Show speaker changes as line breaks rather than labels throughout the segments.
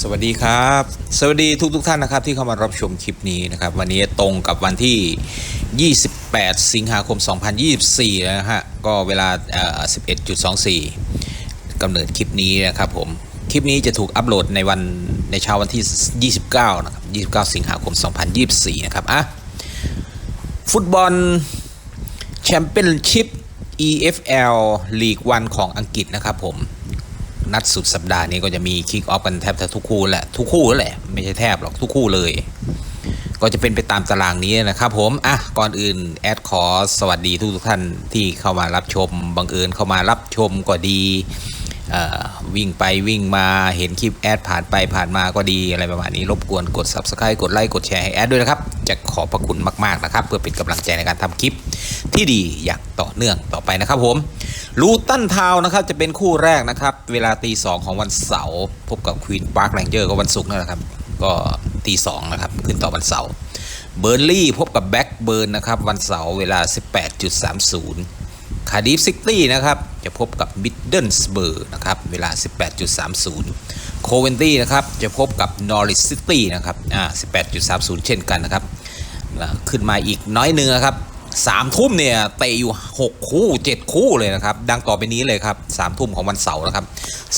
สวัสดีครับ สวัสดีทุกทุกท่านนะครับที่เข้ามารับชมคลิปนี้นะครับ วันนี้ตรงกับวันที่ 28 สิงหาคม 2024 นะฮะ ก็เวลา 11.24กำเนิดคลิปนี้นะครับผม คลิปนี้จะถูกอัปโหลดในวันในเช้าวันที่ 29 นะครับ 29 สิงหาคม 2024 นะครับ อะ ฟุตบอลแชมเปี้ยนชิพ EFL ลีกวันของอังกฤษนะครับผม นัดสุดสัปดาห์นี้ก็จะมีคิกออฟกันแทบจะทุกคู่แหละทุกคู่แล้วแหละไม่ใช่แทบหรอกทุกคู่เลย ก็จะเป็นไปตามตารางนี้นะครับผมอะก่อนอื่นแอดขอสวัสดีทุกทุกท่านที่เข้ามารับชมบังเอิญเข้ามารับชมก็ดี วิ่งไปวิ่งมาเห็นคลิปแอดผ่านไปผ่านมาก็ดีอะไรประมาณนี้รบกวนกด subscribe กดไลค์กดแชร์ให้แอดด้วยนะครับ จะขอบพระคุณมาก ๆ นะครับ เพื่อเป็นกำลังใจในการทำคลิปที่ดีอย่างต่อเนื่องต่อไปนะครับผมลูตันทาวน์นะครับจะเป็นคู่แรกนะครับ เวลาตีสองของวันเสาร์พบกับควีนพาร์คแรงเจอร์ก็วันศุกร์นั่นแหละครับ ก็ตีสองนะครับขึ้นต่อวันเสาร์เบอร์ลี่พบกับแบ็กเบิร์นนะครับวันเสาร์เวลา 18.30 คาดิฟซิตี้นะครับ จะพบกับมิดเดิลสเบอร์นะครับ เวลา 18.30 โคเวนตี้นะครับ จะพบกับนอริสซิตี้นะครับ อ่า 18.30 เช่นกันนะครับ ขึ้นมาอีกน้อยหนึงนะครับสามทุ่มเนี่ยเตะอยู่ 6 คู่ 7 คู่เลยนะครับ ดังต่อไปนี้เลยครับสามทุ่มของวันเสาร์นะครับ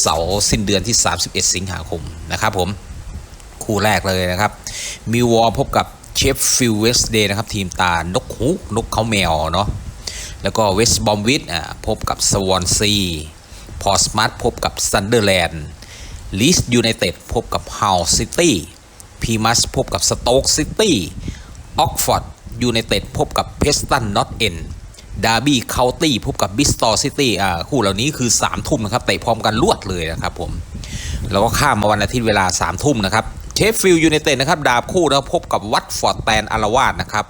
เสาร์สิ้นเดือนที่ 31 สิงหาคมนะครับผม คู่แรกเลยนะครับ มิววอลพบกับเชฟฟิลเวสเดย์นะครับ ทีมตานกฮูกนกเขาแมวเนาะ แล้วก็เวสต์บอมวิดอ่าพบกับสวอนซีพอสมาร์ทพบกับซันเดอร์แลนด์ลีสยูไนเต็ดพบกับฮาวซิตี้พีมัสพบกับสโต๊กซิตี้ออกฟอร์ดยูไนเต็ดพบกับเพสตันนอตเอ็นดาร์บี้เคาน์ตี้พบกับบิสตอร์ซิตี้อ่าคู่เหล่านี้คือ 3 ทุ่มนะครับเตะพร้อมกันรวดเลยนะครับผม แล้วก็ข้ามมาวันอาทิตย์เวลา 3 ทุ่มนะครับเชฟฟิลด์ยูไนเต็ดนะครับดาบคู่นะครับพบกับวัตฟอร์ดแตนอารวาสนะครับ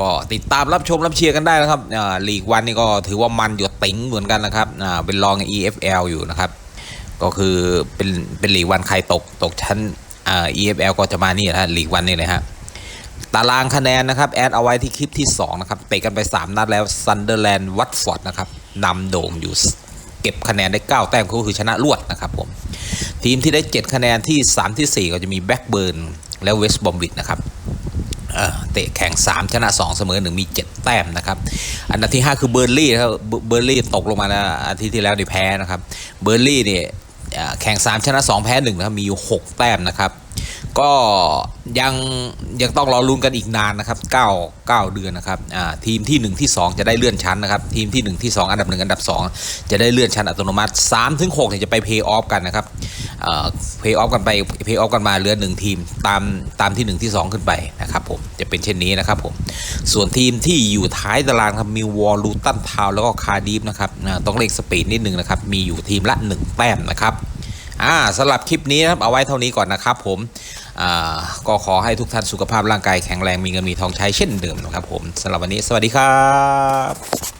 ก็ติดตามรับชมรับเชียร์กันได้นะครับลีกวันนี่ก็ถือว่ามันหยดติ๋งเหมือนกันนะครับเป็นรอง EFL อยู่นะครับ ก็คือเป็นเป็นลีกวันใครตกตกชั้น EFL ก็จะมานี่นะฮะลีกวันนี่เลยฮะตารางคะแนนนะครับ แอดเอาไว้ที่คลิปที่ 2 นะครับเตะกันไป 3 นัดแล้วซันเดอร์แลนด์วัตฟอร์ดนะครับนำโด่งอยู่เก็บคะแนนได้ 9 แต้มก็คือชนะรวดนะครับผม ทีมที่ได้ 7 คะแนนที่ 3 ที่ 4 ก็จะมีแบ็กเบิร์นและเวสต์บอมวิดนะครับ เตะแข่ง 3 ชนะ 2 เสมอ1มี 7 แต้มนะครับ อันดับที่ 5 คือเบอร์ลี่ครับเบอร์ลี่ตกลงมานะอาทิตย์ที่แล้วได้แพ้นะครับเบอร์ลี่เนี่ยแข่ง 3 ชนะ 2 แพ้1นะครับมีอยู่ 6 แต้มนะครับ ก็ยังยังต้องรอลุ้นกันอีกนานนะครับ 9 9 เดือนนะครับทีมที่ 1 ที่ 2 จะได้เลื่อนชั้นนะครับ ทีมที่ 1 ที่ 2 อันดับ 1 อันดับ 2 จะได้เลื่อนชั้นอัตโนมัติ3ถึง6เนี่ยจะไปเพย์ออฟกันนะครับ เพย์ออฟกันไปเพย์ออฟกันมาเหลือ1ทีมตามตามที่ 1 ที่ 2 ขึ้นไปนะครับผมจะเป็นเช่นนี้นะครับผมส่วนทีมที่อยู่ท้ายตารางครับมิวอลลูตันทาวแล้วก็คาร์ดิฟนะครับต้องเล่งสปีดนิดนึงนะครับมีอยู่ทีมละ 1 แต้มนะครับอ่าสำหรับคลิปนี้นะครับเอาไว้เท่านี้ก่อนนะครับผมอ่าก็ขอให้ทุกท่านสุขภาพร่างกายแข็งแรงมีเงินมีทองใช้เช่นเดิมนะครับผมสำหรับวันนี้สวัสดีครับ